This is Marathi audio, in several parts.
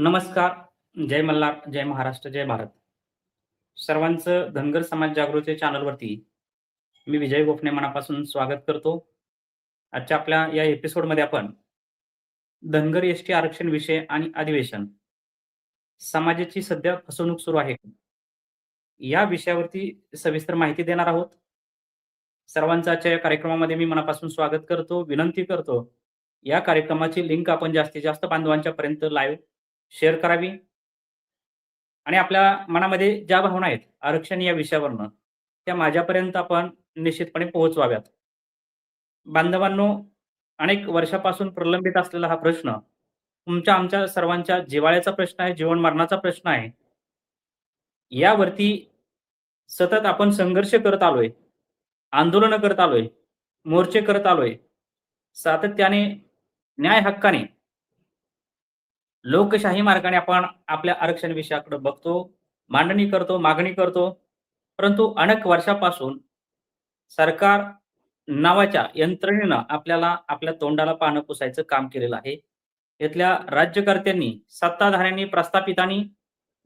नमस्कार. जय मल्हार, जय महाराष्ट्र, जय भारत. सर्वांचं धनगर समाज जागृती चॅनलवरती मी विजय गोखणे मनापासून स्वागत करतो. आजच्या आपल्या या एपिसोडमध्ये आपण धनगर एस टी आरक्षण विषय आणि अधिवेशन समाजाची सध्या फसवणूक सुरू आहे. या विषयावरती सविस्तर माहिती देणार आहोत. सर्वांचं आजच्या या कार्यक्रमामध्ये मी मनापासून स्वागत करतो. विनंती करतो, या कार्यक्रमाची लिंक आपण जास्तीत जास्त बांधवांच्या पर्यंत लाईव्ह शेअर करावी. आणि आपल्या मनामध्ये ज्या भावना आहेत आरक्षण या विषयावरनं, त्या माझ्यापर्यंत आपण निश्चितपणे पोहोचवाव्यात. बांधवांनो, अनेक वर्षापासून प्रलंबित असलेला हा प्रश्न तुमच्या आमच्या सर्वांच्या जिव्हाळ्याचा प्रश्न आहे, जीवन-मरणाचा प्रश्न आहे. यावरती सतत आपण संघर्ष करत आलोय, आंदोलनं करत आलोय, मोर्चे करत आलोय. सातत्याने न्याय हक्काने लोकशाही मार्गाने आपण आपल्या आरक्षण विषयाकडे बघतो, मांडणी करतो, मागणी करतो. परंतु अनेक वर्षापासून सरकार नावाच्या यंत्रणेनं आपल्याला आपल्या तोंडाला पानं पुसायचं काम केलेलं आहे. इथल्या राज्यकर्त्यांनी, सत्ताधाऱ्यांनी, प्रस्थापितांनी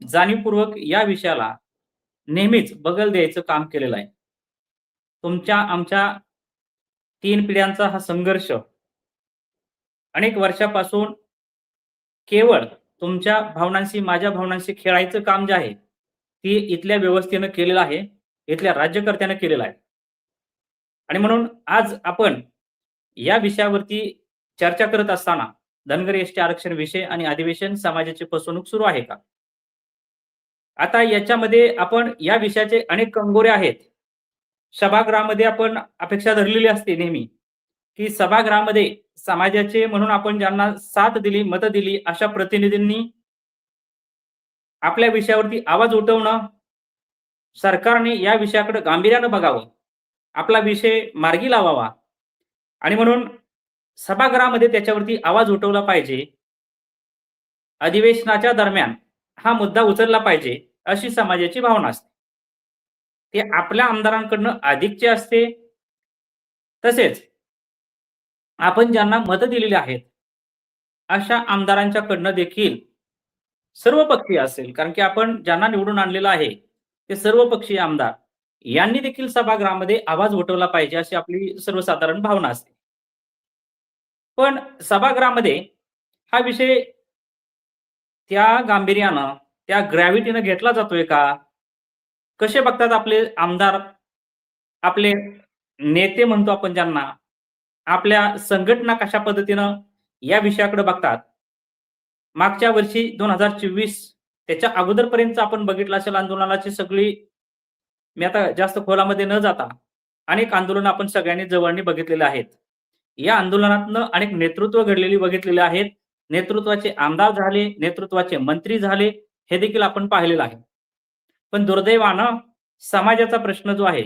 जाणीवपूर्वक या विषयाला नेहमीच बगल द्यायचं काम केलेलं आहे. तुमच्या आमच्या तीन पिढ्यांचा हा संघर्ष अनेक वर्षापासून केवळ तुमच्या भावनांशी, माझ्या भावनांशी खेळायचं काम जे आहे, ते इथल्या व्यवस्थेनं केलेलं आहे, इथल्या राज्यकर्त्यानं केलेलं आहे. आणि म्हणून आज आपण या विषयावरती चर्चा करत असताना धनगर एसटी आरक्षण विषय आणि अधिवेशन समाजाची फसवणूक सुरू आहे का? आता याच्यामध्ये आपण या विषयाचे अनेक कंगोरे आहेत. सभागृहामध्ये आपण अपेक्षा धरलेली असते नेहमी, की सभागृहामध्ये समाजाचे म्हणून आपण ज्यांना साथ दिली, मत दिली अशा प्रतिनिधींनी आपल्या विषयावरती आवाज उठवणं, सरकारने या विषयाकडे गांभीर्यानं बघावं, आपला विषय मार्गी लावावा आणि म्हणून सभागृहामध्ये त्याच्यावरती आवाज उठवला पाहिजे. अधिवेशनाच्या दरम्यान हा मुद्दा उचलला पाहिजे, अशी समाजाची भावना असते. ते आपल्या आमदारांकडनं अधिकचे असते. तसेच आपण ज्यांना मतं दिलेली आहेत, अशा आमदारांच्याकडनं देखील सर्व पक्षी असेल, कारण की आपण ज्यांना निवडून आणलेलं आहे, ते सर्व पक्षीय आमदार यांनी देखील सभागृहामध्ये आवाज उठवला पाहिजे, अशी आपली सर्वसाधारण भावना असते. पण सभागृहामध्ये हा विषय त्या गांभीर्यानं, त्या ग्रॅव्हिटीनं घेतला जातोय का? कसे बघतात आपले आमदार, आपले नेते म्हणतो आपण ज्यांना, आपल्या संघटना कशा पद्धतीनं या विषयाकडे बघतात? मागच्या वर्षी 2024 त्याच्या अगोदरपर्यंत आपण बघितलं असेल आंदोलनाची सगळी मी आता जास्त खोलामध्ये न जाता अनेक आंदोलन आपण सगळ्यांनी जवळनी बघितलेले आहेत. या आंदोलनातनं अनेक नेतृत्व घडलेली बघितलेले आहेत. नेतृत्वाचे आमदार झाले, नेतृत्वाचे मंत्री झाले, हे देखील आपण पाहिलेलं आहे. पण दुर्दैवानं समाजाचा प्रश्न जो आहे,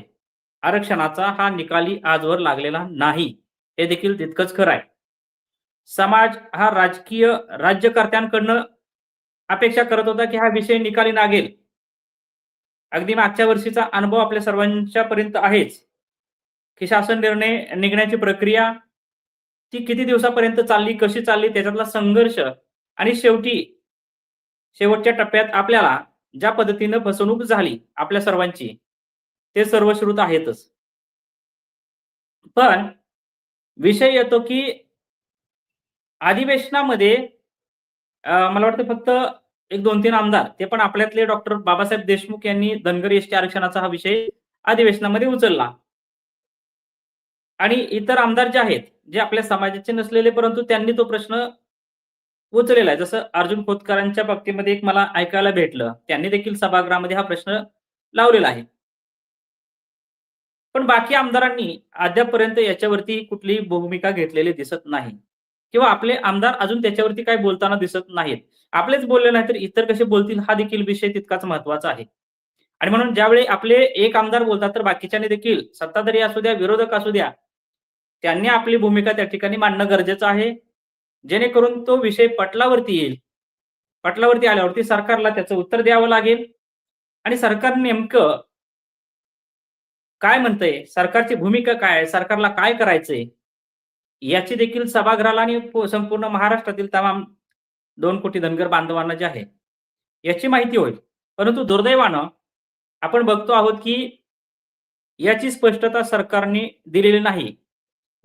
आरक्षणाचा हा निकाली आजवर लागलेला नाही. हे देखील तितकंच खरं आहे. समाज हा राजकीय राज्यकर्त्यांकडनं अपेक्षा करत होता, की हा विषय निकाली लागेल. अगदी मागच्या वर्षीचा अनुभव आपल्या सर्वांच्या पर्यंत आहेच, की शासन निर्णय निघण्याची प्रक्रिया ती किती दिवसापर्यंत चालली, कशी चालली, त्याच्यातला संघर्ष आणि शेवटी शेवटच्या टप्प्यात आपल्याला ज्या पद्धतीनं फसवणूक झाली आपल्या सर्वांची, ते सर्वश्रुत आहेतच. पण विषय येतो, की अधिवेशनामध्ये मला वाटतं फक्त एक 2-3 आमदार, ते पण आपल्यातले डॉक्टर बाबासाहेब देशमुख यांनी धनगर एसटी आरक्षणाचा हा विषय अधिवेशनामध्ये उचलला. आणि इतर आमदार जे आहेत, जे आपल्या समाजाचे नसलेले, परंतु त्यांनी तो प्रश्न उचललेला आहे. जसं अर्जुन खोतकरांच्या बाबतीमध्ये एक मला ऐकायला भेटलं. त्यांनी देखील सभागृहामध्ये हा प्रश्न लावलेला आहे. पण बाकी आमदारांनी अद्यापपर्यंत याच्यावरती कुठलीही भूमिका घेतलेली दिसत नाही किंवा आपले आमदार अजून त्याच्यावरती काही बोलताना दिसत नाहीत. आपलेच बोलले नाही तर इतर कसे बोलतील हा देखील विषय तितकाच महत्त्वाचा आहे. आणि म्हणून ज्यावेळी आपले एक आमदार बोलतात, तर बाकीच्याने देखील सत्ताधारी असू द्या, विरोधक असू द्या, त्यांनी आपली भूमिका त्या ठिकाणी मांडणं गरजेचं आहे. जेणेकरून तो विषय पटलावरती येईल. पटलावरती आल्यावरती सरकारला त्याचं उत्तर द्यावं लागेल आणि सरकार नेमकं काय म्हणतंय? सरकारची भूमिका काय आहे? सरकारला काय करायचंय? याची देखील सभागृहाला आणि संपूर्ण महाराष्ट्रातील तमाम दोन कोटी धनगर बांधवांना जे आहे याची माहिती होईल परंतु दुर्दैवानं आपण बघतो आहोत की याची स्पष्टता सरकारने दिलेली नाही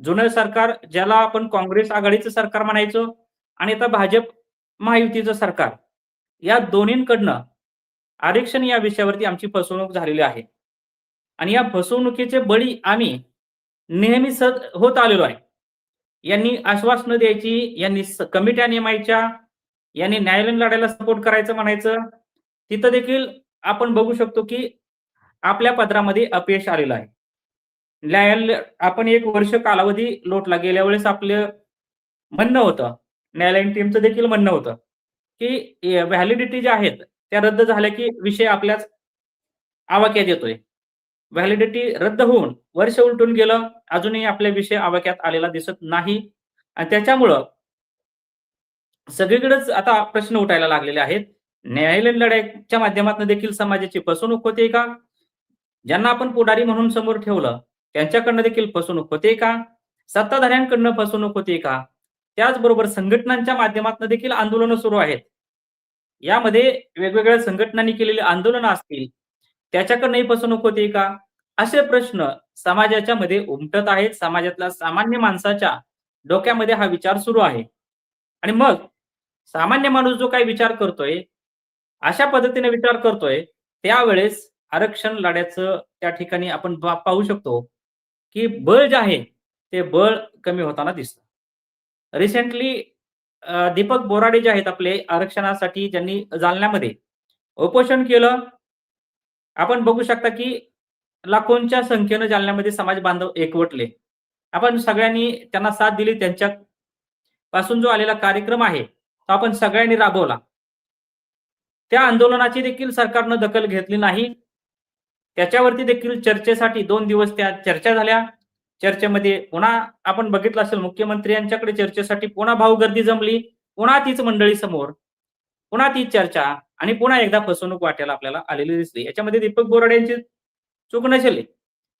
जुनं सरकार ज्याला आपण काँग्रेस आघाडीचं सरकार म्हणायचो आणि आता भाजप महायुतीचं सरकार या दोन्हींकडनं आरक्षण या विषयावरती आमची फसवणूक झालेली आहे आणि या फसवणुकीचे बळी आम्ही नेहमी सद होत आलेलो आहे. यांनी आश्वासनं द्यायची यांनी कमिट्या नेमायच्या यांनी न्यायालयीन लढायला सपोर्ट करायचं म्हणायचं. तिथं देखील आपण बघू शकतो की आपल्या पदरामध्ये अपयश आलेलं आहे. न्यायालय आपण एक वर्ष कालावधी लोटला. गेल्या वेळेस आपलं म्हणणं होतं न्यायालयीन टीमचं देखील म्हणणं होतं की व्हॅलिडिटी ज्या आहेत त्या रद्द झाल्या की विषय आपल्याच आवाक्यात येतोय. व्हॅलिडिटी रद्द होऊन वर्ष उलटून गेलं अजूनही आपल्या विषय आवाक्यात आलेला दिसत नाही. आणि त्याच्यामुळं सगळीकडेच आता प्रश्न उठायला लागलेले आहेत. न्यायालयीन लढाईच्या माध्यमातून देखील समाजाची फसवणूक होते का? ज्यांना आपण पुढारी म्हणून समोर ठेवलं त्यांच्याकडनं देखील फसवणूक होते का? सत्ताधाऱ्यांकडनं फसवणूक होते का? त्याचबरोबर संघटनांच्या माध्यमातून देखील आंदोलनं सुरू आहेत. यामध्ये वेगवेगळ्या संघटनांनी केलेली आंदोलनं असतील त्याच्याकडनंही फसवणूक होते का? असे प्रश्न समाजाच्या मध्ये उमटत आहेत. समाजातल्या सामान्य माणसाच्या डोक्यामध्ये हा विचार सुरू आहे. आणि मग सामान्य माणूस जो काही विचार करतोय अशा पद्धतीने विचार करतोय त्यावेळेस आरक्षण लढ्याचं त्या ठिकाणी आपण पाहू शकतो की बळ जे आहे ते बळ कमी होताना दिसतं. रिसेंटली दीपक बोराडे जे आहेत आपले आरक्षणासाठी ज्यांनी जालन्यामध्ये उपोषण केलं आपण बघू शकता की लाखोंच्या संख्येनं जालन्यामध्ये समाज बांधव एकवटले. आपण सगळ्यांनी त्यांना साथ दिली त्यांच्या पासून जो आलेला कार्यक्रम आहे तो आपण सगळ्यांनी राबवला. त्या आंदोलनाची देखील सरकारनं दखल घेतली नाही. त्याच्यावरती देखील चर्चेसाठी दोन दिवस त्या चर्चा झाल्या. चर्चेमध्ये पुन्हा आपण बघितलं असेल मुख्यमंत्री यांच्याकडे चर्चेसाठी पुन्हा भाऊ गर्दी जमली. पुन्हा तीच मंडळी समोर. पुन्हा ती चर्चा आणि पुन्हा एकदा फसवणूक वाट्याला आपल्याला आलेली दिसली याच्यामध्ये दीपक बोराडे यांची चूक नसेल.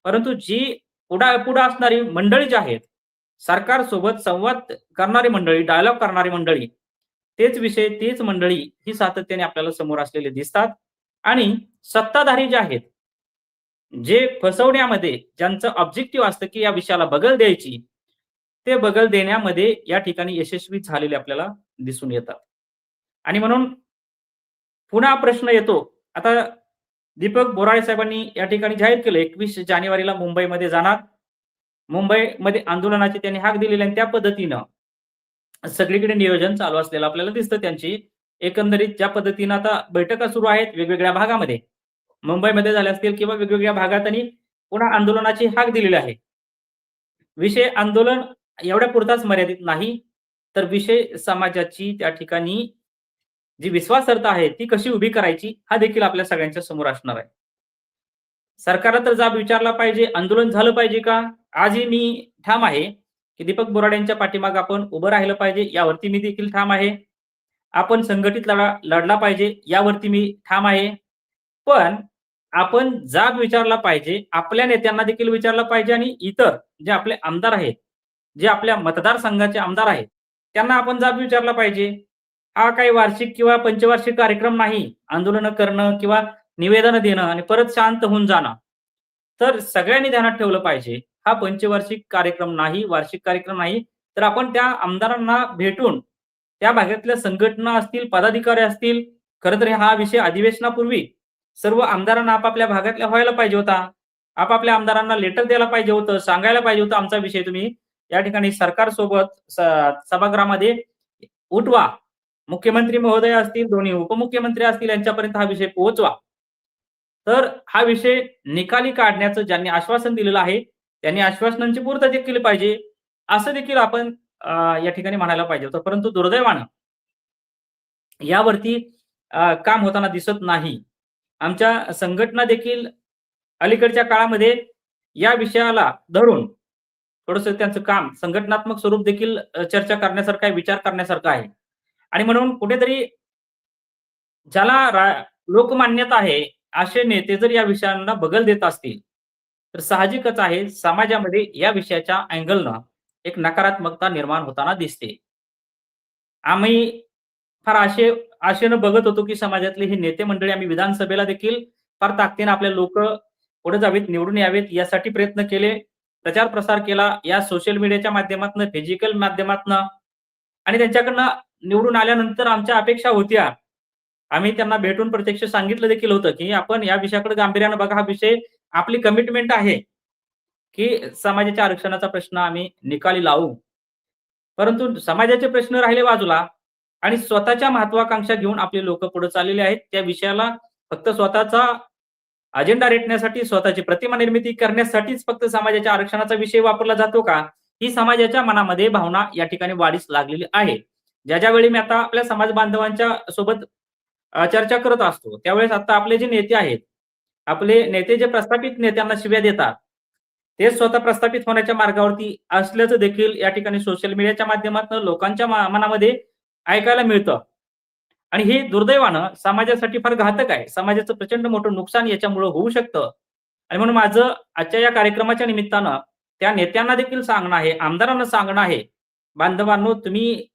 परंतु जी पुढा पुढे असणारी मंडळी जी आहेत सरकारसोबत संवाद करणारी मंडळी डायलॉग करणारी मंडळी तेच विषय तेच मंडळी ही सातत्याने आपल्याला समोर असलेले दिसतात. आणि सत्ताधारी जे आहेत जे फसवण्यामध्ये ज्यांचं ऑब्जेक्टिव्ह असतं की या विषयाला बगल द्यायची ते बगल देण्यामध्ये या ठिकाणी यशस्वी झालेले आपल्याला दिसून येतात. आणि म्हणून पुन्हा प्रश्न येतो. आता दीपक बोराळे साहेबांनी या ठिकाणी जाहीर केलं एकवीस जानेवारीला मुंबईमध्ये जाणार. मुंबईमध्ये आंदोलनाची त्यांनी हाक दिलेली आणि त्या पद्धतीनं सगळीकडे नियोजन चालू असलेलं आपल्याला दिसतं त्यांची. एकंदरीत ज्या पद्धतीनं आता बैठका सुरू आहेत वेगवेगळ्या भागामध्ये. मुंबईमध्ये झाल्या असतील किंवा वेगवेगळ्या भागात त्यांनी पुन्हा आंदोलनाची हाक दिलेली आहे. विषय आंदोलन एवढ्या पुरताच मर्यादित नाही. तर विषय समाजाची त्या ठिकाणी जी विश्वासार्हता आहे ती कशी उभी करायची हा देखील आपल्या सगळ्यांच्या समोर असणार आहे. सरकारला तर जाब विचारला पाहिजे आंदोलन झालं पाहिजे का? आजही मी ठाम आहे की दीपक बोराडे यांच्या पाठीमाग आपण उभं राहिलं पाहिजे यावरती मी देखील ठाम आहे. आपण संघटित लढा लढला पाहिजे यावरती मी ठाम आहे. पण आपण जाब विचारला पाहिजे आपल्या नेत्यांना देखील विचारलं पाहिजे आणि इतर जे आपले आमदार आहेत जे आपल्या मतदारसंघाचे आमदार आहेत त्यांना आपण जाब विचारला पाहिजे. हा काही वार्षिक किंवा पंचवार्षिक कार्यक्रम नाही. आंदोलन करणं किंवा निवेदन देणं आणि परत शांत होऊन जाणं. तर सगळ्यांनी ध्यानात ठेवलं पाहिजे. हा पंचवार्षिक कार्यक्रम नाही वार्षिक कार्यक्रम नाही. तर आपण त्या आमदारांना भेटून त्या भागातल्या संघटना असतील पदाधिकारी असतील खरं तर हा विषय अधिवेशनापूर्वी सर्व आमदारांना आपापल्या भागातल्या व्हायला पाहिजे होता. आपापल्या आमदारांना लेटर द्यायला पाहिजे होतं सांगायला पाहिजे होतं आमचा विषय तुम्ही. या ठिकाणी सरकारसोबत स- सभागृहामध्ये उठवा. मुख्यमंत्री महोदय असतील दोन्ही उपमुख्यमंत्री असतील यांच्यापर्यंत हा विषय पोहोचवा. तर हा विषय निकाली काढण्याचं ज्यांनी आश्वासन दिलेलं आहे त्यांनी आश्वासनांची पूर्तता केली पाहिजे असं देखील आपण या ठिकाणी म्हणायला पाहिजे होतं. परंतु दुर्दैवानं यावरती काम होताना दिसत नाही. आमच्या संघटना देखील अलीकडच्या काळामध्ये या विषयाला धरून थोडस त्यांचं काम संघटनात्मक स्वरूप देखील चर्चा करण्यासारखं आहे विचार करण्यासारखं आहे. आणि म्हणून कुठेतरी ज्याला लोकमान्यता आहे असे नेते जर या विषयांना बगल देत असतील तर साहजिकच आहे समाजामध्ये या विषयाच्या अँगलनं एक नकारात्मकता निर्माण होताना दिसते आम्ही फार आशे आशेनं बघत होतो, की समाजातले हे नेते मंडळी आम्ही विधानसभेला देखील फार ताकदीने आपले लोक पुढे जावेत, निवडून यावेत यासाठी प्रयत्न केले. प्रचार प्रसार केला या सोशल मीडियाच्या माध्यमातून फिजिकल माध्यमातून आणि त्यांच्याकडनं निवडून आल्यानंतर आमच्या अपेक्षा होत्या. आम्ही त्यांना भेटून प्रत्यक्ष सांगितलं देखील होतं, की आपण या विषयाकडे गांभीर्यानं बघा. हा विषय आपली कमिटमेंट आहे, की समाजाच्या आरक्षणाचा प्रश्न आम्ही निकाली लावू. परंतु समाजाचे प्रश्न राहिले बाजूला आणि स्वतःच्या महत्वाकांक्षा घेऊन आपले लोक पुढे चाललेले आहेत. त्या विषयाला फक्त स्वतःचा अजेंडा रेटण्यासाठी, स्वतःची प्रतिमा निर्मिती करण्यासाठीच फक्त समाजाच्या आरक्षणाचा विषय वापरला जातो का? ही समाजाच्या मनामध्ये भावना या ठिकाणी वाढीस लागलेली आहे. ज्या-ज्या वेळी मी आता आपल्या समाज बांधवांच्या सोबत चर्चा करत असतो, त्यावेळेस आता आपले जे नेते आहेत, आपले नेते जे प्रस्थापित नेत्यांना शिव्या देतात, ते स्वतः प्रस्थापित होण्याच्या मार्गावरती असल्याचं देखील या ठिकाणी सोशल मीडियाच्या माध्यमातून लोकांच्या मनामध्ये ऐकायला मिळतं. आणि हे दुर्दैवानं समाजासाठी फार घातक आहे. समाजाचं प्रचंड मोठं नुकसान याच्यामुळं होऊ शकतं. आणि म्हणून माझं आजच्या या कार्यक्रमाच्या निमित्तानं त्या नेत्यांना देखील सांगणं आहे, आमदारांना सांगणं आहे, बांधवांनो तुम्ही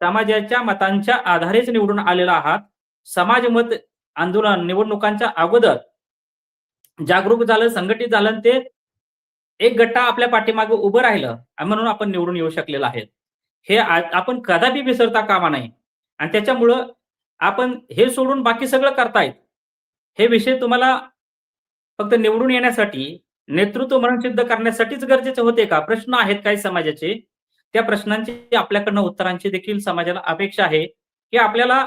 समाजाच्या मतांच्या आधारेच निवडून आलेला आहात. समाज मत आंदोलन निवडणुकांच्या अगोदर जागरूक झालं, संघटित झालं ते एक गट्टा आपल्या पाठीमागे उभं राहिलं म्हणून आपण निवडून येऊ शकलेलं आहे. हे आपण कदापि विसरता कामा नाही आणि त्याच्यामुळं आपण हे सोडून बाकी सगळं करतायत. हे विषय तुम्हाला फक्त निवडून येण्यासाठी, नेतृत्व म्हणून सिद्ध करण्यासाठीच गरजेचे होते का? प्रश्न आहेत काही समाजाचे. त्या प्रश्नांची आपल्याकडनं उत्तरांची देखील समाजाला अपेक्षा आहे, की आपल्याला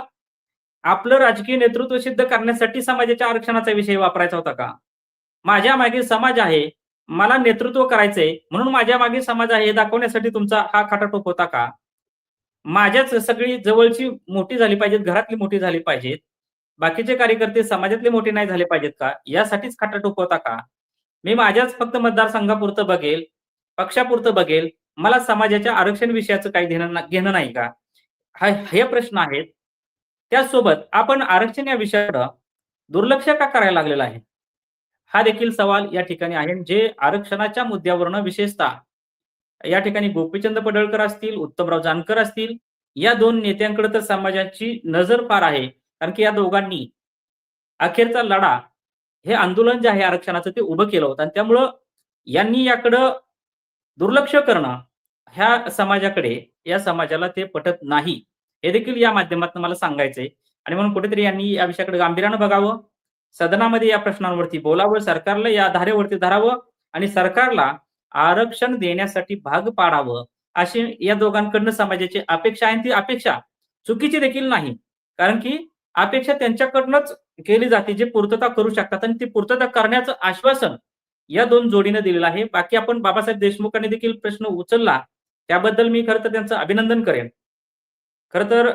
आपलं राजकीय नेतृत्व सिद्ध करण्यासाठी समाजाच्या आरक्षणाचा विषय वापरायचा होता का? माझ्या मागे समाज आहे, मला नेतृत्व करायचंय म्हणून माझ्या मागे समाज आहे हे दाखवण्यासाठी तुमचा हा खाटाटोप होता का? माझ्याच सगळी जवळची मोठी झाली पाहिजेत, घरातली मोठी झाली पाहिजेत. बाकीचे कार्यकर्ते समाजातले मोठे नाही झाले पाहिजेत का? यासाठीच खाटाटोप होता का? मी माझ्याच फक्त मतदारसंघापुरतं बघेल, पक्षापुरतं बघेल, मला समाजाच्या आरक्षण विषयाचं काही घेणं घेणं नाही का? हा हे प्रश्न आहेत. त्याचसोबत आपण आरक्षण या विषयाकडं दुर्लक्ष का करायला लागलेला आहे? हा देखील सवाल या ठिकाणी आहे. जे आरक्षणाच्या मुद्द्यावरनं विशेषतः या ठिकाणी गोपीचंद पडळकर असतील, उत्तमराव जानकर असतील, या दोन नेत्यांकडे तर समाजाची नजर पार आहे. कारण की या दोघांनी अखेरचा लढा, हे आंदोलन जे आहे आरक्षणाचं ते उभं केलं होतं आणि त्यामुळं यांनी याकडं दुर्लक्ष करणं, ह्या समाजाकडे, या समाजाला ते पटत नाही. हे देखील या माध्यमातून मला सांगायचंय आणि म्हणून कुठेतरी यांनी या विषयाकडे गांभीर्यानं बघावं. सदनामध्ये या प्रश्नांवरती बोलावं, सरकारला या धारेवरती धरावं आणि सरकारला आरक्षण देण्यासाठी भाग पाडावं. अशी या दोघांकडनं समाजाची अपेक्षा आहे ती अपेक्षा चुकीची देखील नाही. कारण की अपेक्षा त्यांच्याकडूनच केली जाते, जे पूर्तता करू शकतात आणि ती पूर्तता करण्याचं आश्वासन या 2 जोडीनं दिलेलं आहे. बाकी आपण बाबासाहेब देशमुखांनी देखील प्रश्न उचलला, त्याबद्दल मी खरं तर त्यांचं अभिनंदन करेन. खरं तर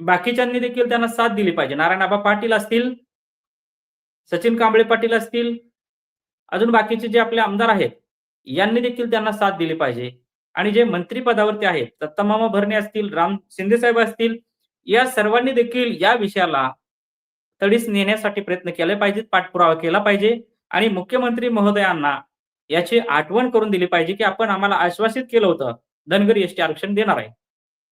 बाकीच्यांनी देखील त्यांना साथ दिली पाहिजे. नारायण आबा पाटील असतील, सचिन कांबळे पाटील असतील, अजून बाकीचे जे आपले आमदार आहेत, यांनी देखील त्यांना साथ दिली पाहिजे आणि जे मंत्री पदावरती आहेत, दत्तामामा भरणे असतील, राम शिंदेसाहेब असतील, या सर्वांनी देखील या विषयाला तडीस नेण्यासाठी प्रयत्न केले पाहिजेत, पाठपुरावा केला पाहिजे आणि मुख्यमंत्री महोदयांना याची आठवण करून दिली पाहिजे, की आपण आम्हाला आश्वासित केलं होतं, धनगर एसटी आरक्षण देणार आहे.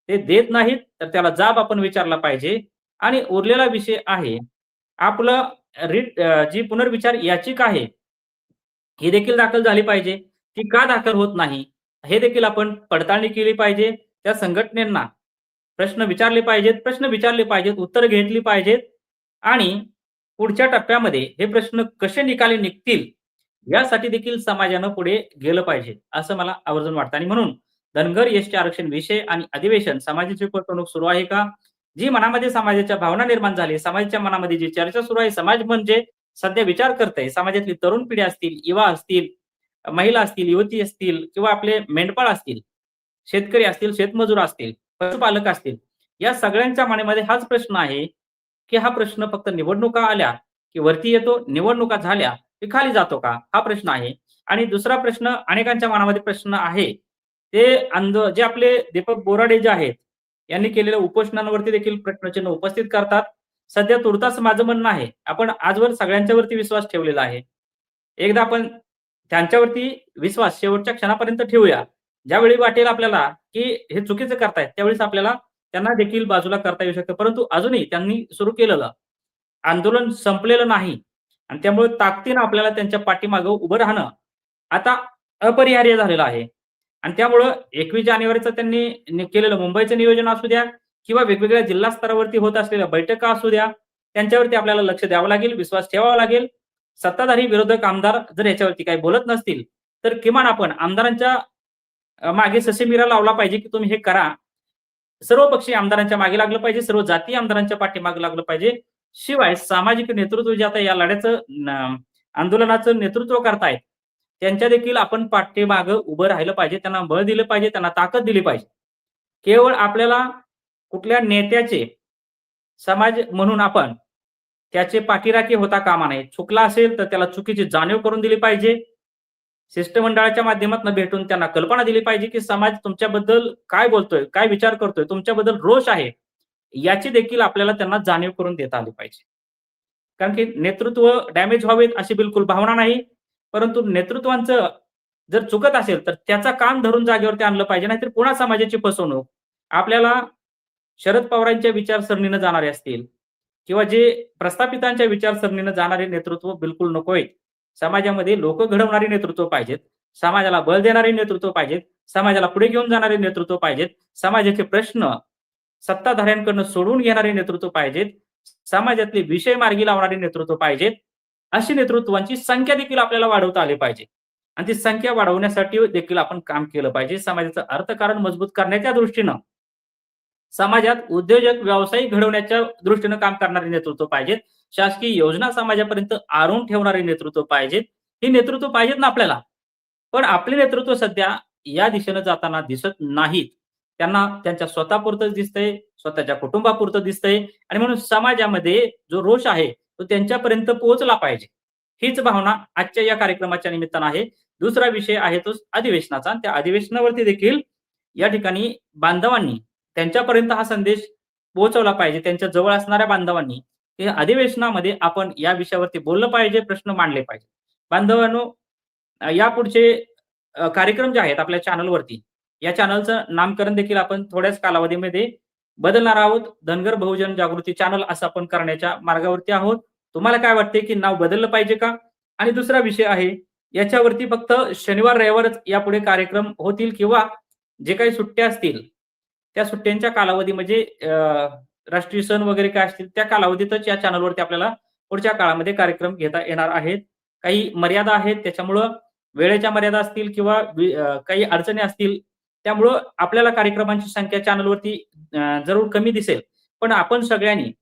ते देत नाहीत, तर त्याला जाब आपण विचारला पाहिजे आणि उरलेला विषय आहे, आपलं रिट जी पुनर्विचार याचिका आहे, ही देखील दाखल झाली पाहिजे. ती का दाखल होत नाही, हे देखील आपण पडताळणी केली पाहिजे. त्या संघटनेंना प्रश्न विचारले पाहिजेत, प्रश्न विचारले पाहिजेत, उत्तर घेतली पाहिजेत आणि पुढच्या टप्प्यामध्ये हे प्रश्न कसे निकाली निघतील, यासाठी देखील समाजानं पुढे गेलं पाहिजे, असं मला आवर्जून वाटतं. आणि म्हणून धनगर एसटी आरक्षण विषय आणि अधिवेशन समाजाची फसवणूक सुरू आहे का? जी मनामध्ये समाजाच्या भावना निर्माण झाली, समाजाच्या मनामध्ये जी चर्चा सुरू आहे, समाज म्हणजे सध्या विचार करतंय, समाजातली तरुण पिढी असतील, युवा असतील, महिला असतील, युवती असतील किंवा आपले मेंढपाळ असतील, शेतकरी असतील, शेतमजूर असतील, पशुपालक असतील, या सगळ्यांच्या मनामध्ये हाच प्रश्न आहे, की हा प्रश्न फक्त निवडणुका आल्या, की वरती येतो, निवडणुका झाल्या, की खाली जातो का? हा प्रश्न आहे आणि दुसरा प्रश्न अनेकांच्या मनामध्ये प्रश्न आहे, ते अंध जे आपले दीपक बोराडे जे आहेत, यांनी केलेल्या उपोषणांवरती देखील प्रश्नचिन्ह उपस्थित करतात. सध्या तुर्तास माझं म्हणणं आहे, आपण आजवर सगळ्यांच्यावरती विश्वास ठेवलेला आहे. एकदा आपण त्यांच्यावरती विश्वास शेवटच्या क्षणापर्यंत ठेवूया. ज्यावेळी वाटेल आपल्याला, की हे चुकीचं करतायत, त्यावेळेस आपल्याला त्यांना देखील बाजूला करता येऊ शकतं. परंतु अजूनही त्यांनी सुरू केलेलं आंदोलन संपलेलं नाही आणि त्यामुळे ताकदीनं आपल्याला त्यांच्या पाठीमागं उभं राहणं आता अपरिहार्य झालेलं आहे आणि त्यामुळं 21 जानेवारीचं त्यांनी केलेलं मुंबईचं नियोजन असू द्या किंवा वेगवेगळ्या जिल्हा स्तरावरती होत असलेल्या बैठका असू द्या, त्यांच्यावरती आपल्याला लक्ष द्यावं लागेल, विश्वास ठेवावा लागेल. सत्ताधारी विरोधक आमदार जर याच्यावरती काही बोलत नसतील, तर किमान आपण आमदारांच्या मागे ससेमिरा लावला पाहिजे, की तुम्ही हे करा. सर्व पक्षीय आमदारांच्या मागे लागलं पाहिजे, सर्व जातीय आमदारांच्या पाठीमागे लागलं पाहिजे. शिवाय सामाजिक नेतृत्व जे आता या लढ्याचं आंदोलनाचं नेतृत्व करतायत, त्यांच्या देखील आपण पाठीमागं उभं राहिलं पाहिजे. त्यांना बळ दिलं पाहिजे, त्यांना ताकद दिली पाहिजे. केवळ आपल्याला कुठल्या नेत्याचे समाज म्हणून आपण त्याचे पाठीराखे होता कामा नाही चुकला असेल तर त्याला चुकीची जाणीव करून दिली पाहिजे. शिष्टमंडळाच्या माध्यमातून भेटून त्यांना कल्पना दिली पाहिजे, की समाज तुमच्याबद्दल काय बोलतोय, काय विचार करतोय, तुमच्याबद्दल रोष आहे. याची देखील आपल्याला त्यांना जाणीव करून देता आली पाहिजे. कारण की नेतृत्व डॅमेज व्हावेत अशी बिलकुल भावना नाही. परंतु नेतृत्वांचं जर चुकत असेल, तर त्याचा कान धरून जागेवरती आणलं पाहिजे. नाहीतर पुन्हा समाजाची फसवणूक. आपल्याला शरद पवारांच्या विचारसरणीनं जाणारे असतील किंवा जे प्रस्थापितांच्या विचारसरणीनं जाणारे नेतृत्व बिलकुल नकोय. समाजामध्ये लोक घडवणारी नेतृत्व पाहिजेत. समाजाला बळ देणारे नेतृत्व पाहिजेत. समाजाला पुढे घेऊन जाणारे नेतृत्व पाहिजेत. समाजाचे प्रश्न सत्ताधाऱ्यांकडून सोडवून घेणारे नेतृत्व पाहिजेत. समाजातले विषय मार्गी लावणारे नेतृत्व पाहिजेत. अशी नेतृत्वांची संख्या देखील आपल्याला वाढवता आली पाहिजे. आणि ती संख्या वाढवण्यासाठी देखील आपण काम केलं पाहिजे. समाजाचं अर्थकारण मजबूत करण्याच्या दृष्टीनं समाजात उद्योजक, व्यावसायिक घडवण्याच्या दृष्टीनं काम करणारे नेतृत्व पाहिजेत. शासकीय योजना समाजापर्यंत आरून ठेवणारे नेतृत्व पाहिजेत. ही नेतृत्व पाहिजेत ना आपल्याला. पण आपले नेतृत्व सध्या या दिशेनं जाताना दिसत नाहीत. त्यांना त्यांच्या स्वतःपुरतंच दिसतंय, स्वतःच्या कुटुंबापुरतं दिसतंय आणि म्हणून समाजामध्ये जो रोष आहे, तो त्यांच्यापर्यंत पोहोचला पाहिजे. हीच भावना आजच्या या कार्यक्रमाच्या निमित्तानं आहे. दुसरा विषय आहे तो अधिवेशनाचा आणि त्या अधिवेशनावरती देखील या ठिकाणी बांधवांनी त्यांच्यापर्यंत हा संदेश पोहोचवला पाहिजे. त्यांच्या जवळ असणाऱ्या बांधवांनी, अधिवेशनामध्ये आपण या विषयावरती बोललं पाहिजे, प्रश्न मांडले पाहिजे. बांधवांनो, या यापुढचे कार्यक्रम जे आहेत आपल्या चॅनलवरती, या चॅनलचं नामकरण देखील आपण थोड्याच कालावधीमध्ये बदलणार आहोत. धनगर बहुजन जागृती चॅनल असं आपण करण्याच्या मार्गावरती आहोत. तुम्हाला काय वाटते की नाव बदललं पाहिजे का? आणि दुसरा विषय आहे, याच्यावरती फक्त शनिवार, रविवारच यापुढे कार्यक्रम होतील किंवा जे काही सुट्ट्या असतील, त्या सुट्ट्यांच्या कालावधी म्हणजे राष्ट्रीय सण वगैरे काय असतील, त्या कालावधीतच या चॅनलवरती आपल्याला पुढच्या काळामध्ये कार्यक्रम घेता येणार आहेत. काही मर्यादा आहेत, त्याच्यामुळं वेळेच्या मर्यादा असतील किंवा काही अडचणी असतील, त्यामुळं आपल्याला कार्यक्रमांची संख्या चॅनलवरती जरूर कमी दिसेल. पण आपण सगळ्यांनी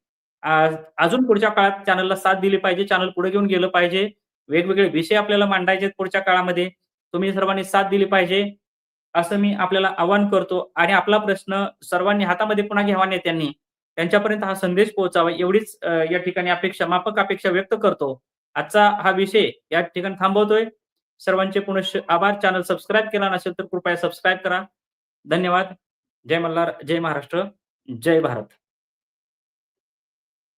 अजून पुढच्या काळात चॅनलला साथ दिली पाहिजे. चॅनल पुढे घेऊन गेलं पाहिजे. वेगवेगळे विषय आपल्याला मांडायचे पुढच्या काळामध्ये. तुम्ही सर्वांनी साथ दिली पाहिजे, असं मी आपल्याला आवाहन करतो आणि आपला प्रश्न सर्वांनी हातामध्ये पुन्हा घ्यावा नेत्यांनी. त्यांच्यापर्यंत हा संदेश पोहोचावा एवढीच या ठिकाणी अपेक्षा माफक अपेक्षा व्यक्त करतो. आजचा हा विषय या ठिकाणी थांबवतोय. सर्वांचे पुनश्च आभार. चॅनल सबस्क्राईब केला नसेल तर कृपया सबस्क्राईब करा. धन्यवाद. जय मल्हार, जय महाराष्ट्र, जय भारत.